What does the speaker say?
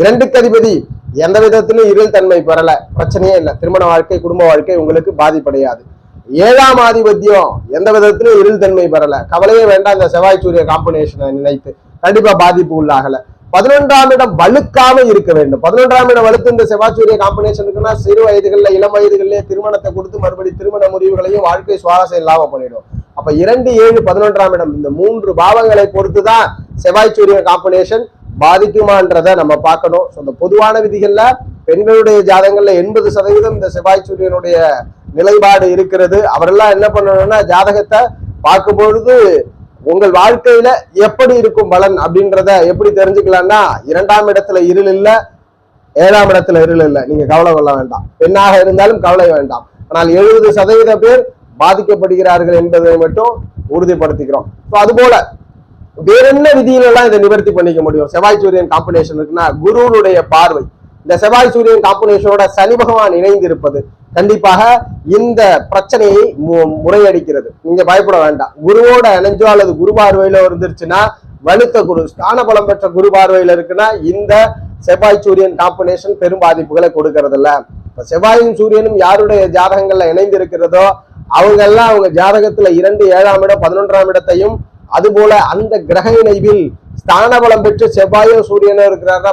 இரண்டுக்கு அதிபதி எந்த விதத்திலும் இருள் தன்மை பெறல. பிரச்சனையே இல்லை. திருமண வாழ்க்கை குடும்ப வாழ்க்கை உங்களுக்கு பாதிப்படையாது. ஏழாம் ஆதிபத்தியம் எந்த விதத்திலும் இருள் தன்மை பெறல. கவலையே வேண்டாம். இந்த செவ்வாய் சூரிய காம்பினேஷனை நினைத்து கண்டிப்பா பாதிப்பு உள்ளாகல. பதினொன்றாம் இடம் வலுக்காம இருக்க வேண்டும். பதினொன்றாம் இடம் வலுத்து இந்த செவ்வாய் சூரிய காம்பினேஷன் இருக்குன்னா சிறு வயதுகள்ல இளம் வயதுகளிலே திருமணத்தை கொடுத்து மறுபடி திருமண முறிவுகளையும் வாழ்க்கை சுவாரஸ்யம் இல்லாம பண்ணிடும் அப்ப இரண்டு ஏழு பதினொன்றாம் இடம் இந்த மூன்று பாவங்களை பொறுத்துதான் செவ்வாய் சூரிய காம்பினேஷன் பாதிக்குமான்றத நம்ம பார்க்கணும். ஸோ இந்த பொதுவான விதிகளில் பெண்களுடைய ஜாதகங்கள்ல எண்பது சதவீதம் இந்த செவ்வாய் சூரியனுடைய நிலைப்பாடு இருக்கிறது. அவரெல்லாம் என்ன பண்ணணும்னா ஜாதகத்தை பார்க்கும் பொழுது உங்கள் வாழ்க்கையில எப்படி இருக்கும் பலன் அப்படின்றத எப்படி தெரிஞ்சுக்கலாம்னா இரண்டாம் இடத்துல இருள் இல்லை ஏழாம் இடத்துல இருள் இல்லை. நீங்க கவலை கொள்ள வேண்டாம். பெண்ணாக இருந்தாலும் கவலை வேண்டாம். ஆனால் எழுபது சதவீத பேர் பாதிக்கப்படுகிறார்கள் என்பதை மட்டும் உறுதிப்படுத்திக்கிறோம். ஸோ அதுபோல வேற என்ன விதியில எல்லாம் இதை நிவர்த்தி பண்ணிக்க முடியும்? செவ்வாய் சூரியன் காம்பினேஷன் இருக்குன்னா குருனுடைய பார்வை. இந்த செவ்வாய் சூரியன் காம்பினேஷனோட சனி பகவான் இணைந்து இருப்பது கண்டிப்பாக இந்த பிரச்சனையை மு- முறையடிக்கிறது. நீங்க பயப்பட வேண்டாம். குருவோட இணைஞ்சோ அல்லது குரு பார்வையில இருந்துருச்சுன்னா வலுத்த குரு ஸ்தான பலம் பெற்ற குரு பார்வையில இருக்குன்னா இந்த செவ்வாய் சூரியன் காம்பினேஷன் பெரும் பாதிப்புகளை கொடுக்கறது இல்ல இப்ப செவ்வாயும் சூரியனும் யாருடைய ஜாதகங்கள்ல இணைந்து இருக்கிறதோ அவங்க எல்லாம் அவங்க ஜாதகத்துல இரண்டு ஏழாம் இடம் பதினொன்றாம் இடத்தையும் அதுபோல அந்த கிரக இணைவில் ஸ்தான பலம் பெற்று செவ்வாயோ சூரியனோ இருக்கிறாருன்னா